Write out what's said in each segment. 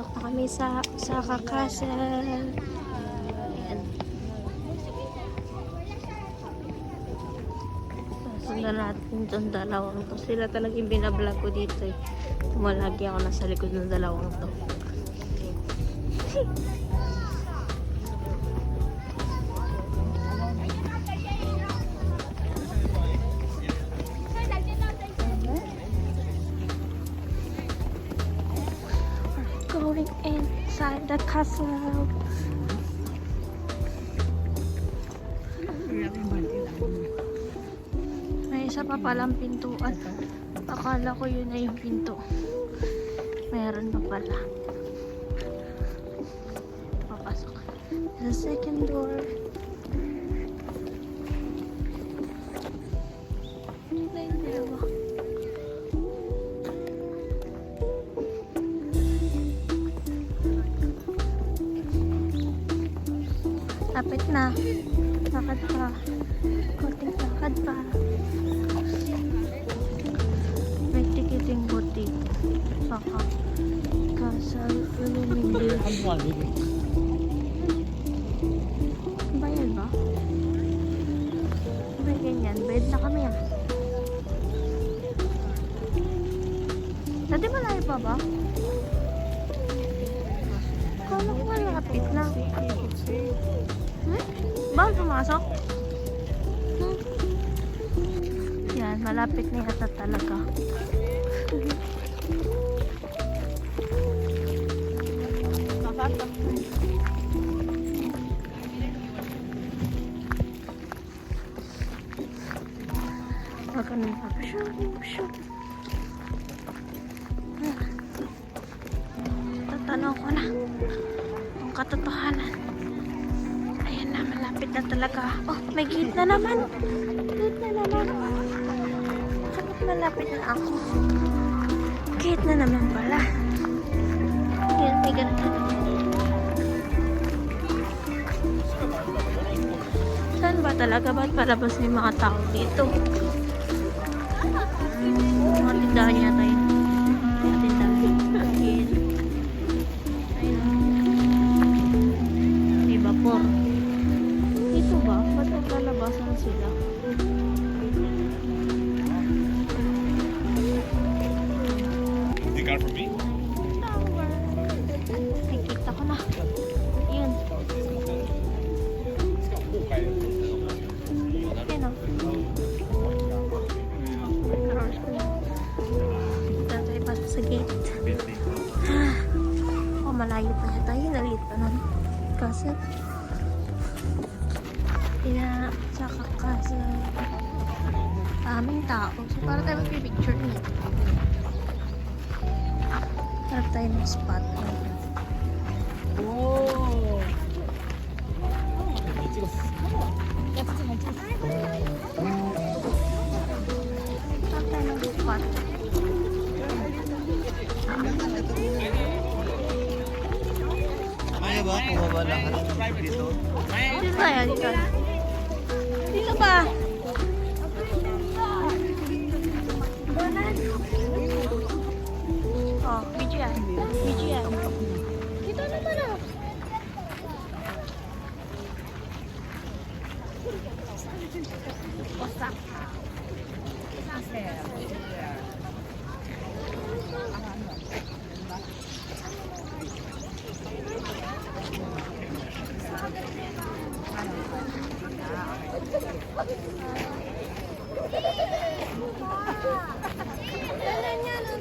Pasok na kami sa Osaka Castle. Sundan natin itong dalawang to. Sila talaga yung binablog ko dito eh. Tumalagi ako nasa likod ng dalawang to. The castle. May isa pa palang pintuan. Akala ko yun na yung pinto. Meron pa pala. Papasok. The second door. Lapit na. Lakad pa. Konting lakad pa. May ticketing booth dito. Saka Castle Illumination. Bayad ba? May ganyan. Bayad na kami ah. Dati malayo pa ba? Kala ko malapit na. Hmm? Bawal pumasok? Hmm? Yan, malapit na yata talaga. Ka nang papasyon, papasyon. Tatanong ko na ang katotohanan. Na, malapit na talaga. Oh, may gate na naman. Gate na naman. Bakit malapit na ako? Gate na naman pala. Ayan, may ganito. Saan ba talaga? Ba't palabas may mga tao dito? Mga tindahan yata yun. Kasi, ina, tsaka kasi, aming tao. So, para tayo magpipicture niya. Harap tayo ng spot. Harap tayo ng ba? Bumaba lang ka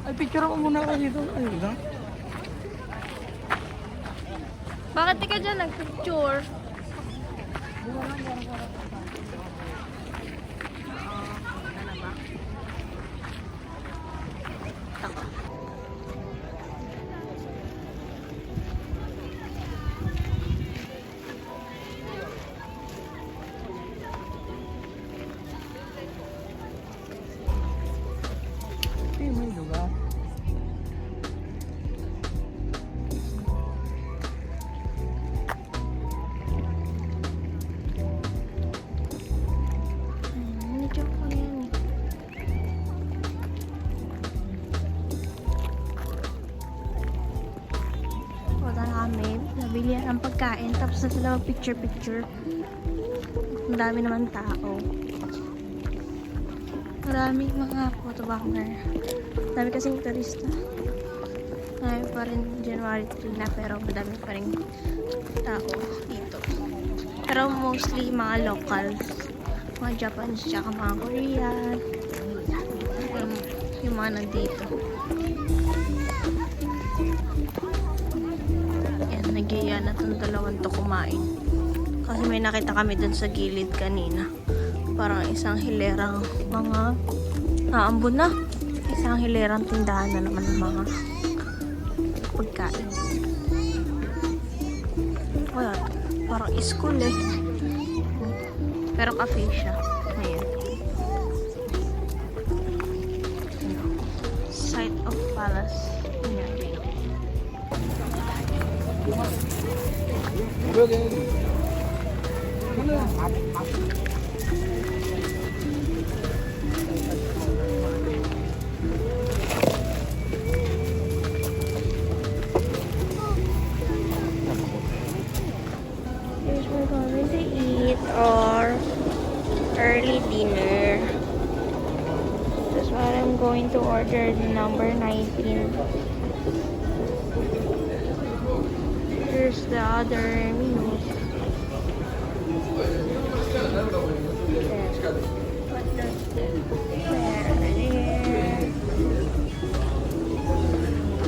Ay, picture ako muna ka dito. Ay, ba? Bakit di ka dyan nag-picture? Bilihan ng pagkain. Tapos na sila mag-picture-picture. Ang dami naman tao. Maraming mga photobomber. Dami kasing turista. Ngayon pa rin January 3 na pero madami pa rin tao dito. Pero mostly mga locals. Mga Japanese tsaka mga Korean. Um, yung mga nandito. Nagiya na itong dalawang to kumain. Kasi may nakita kami dun sa gilid kanina. Parang isang hilerang mga naambon na. Isang hilerang tindahan na naman ng mga pagkain. Wala. Parang school eh. Pero cafe siya. We're going to eat our early dinner. That's why I'm going to order number 19. Here's the other menu.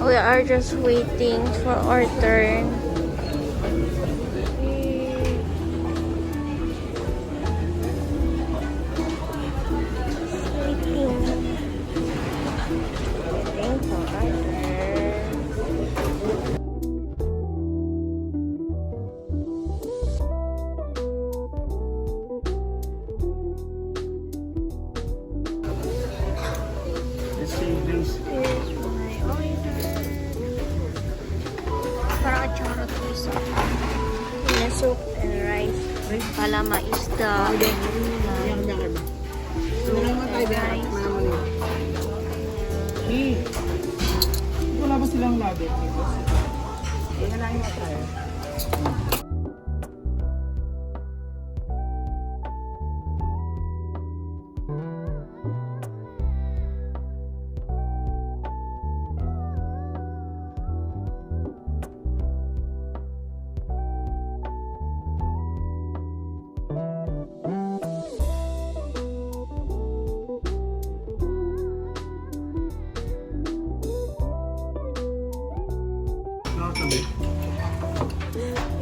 We are just waiting for our turn. Let's see this. My order. Para achara twist. May soup and rice. Palama isda. Yan, yan, yan. Rice. Eh, wala ba silang labi? Lang yung tayo. えっ?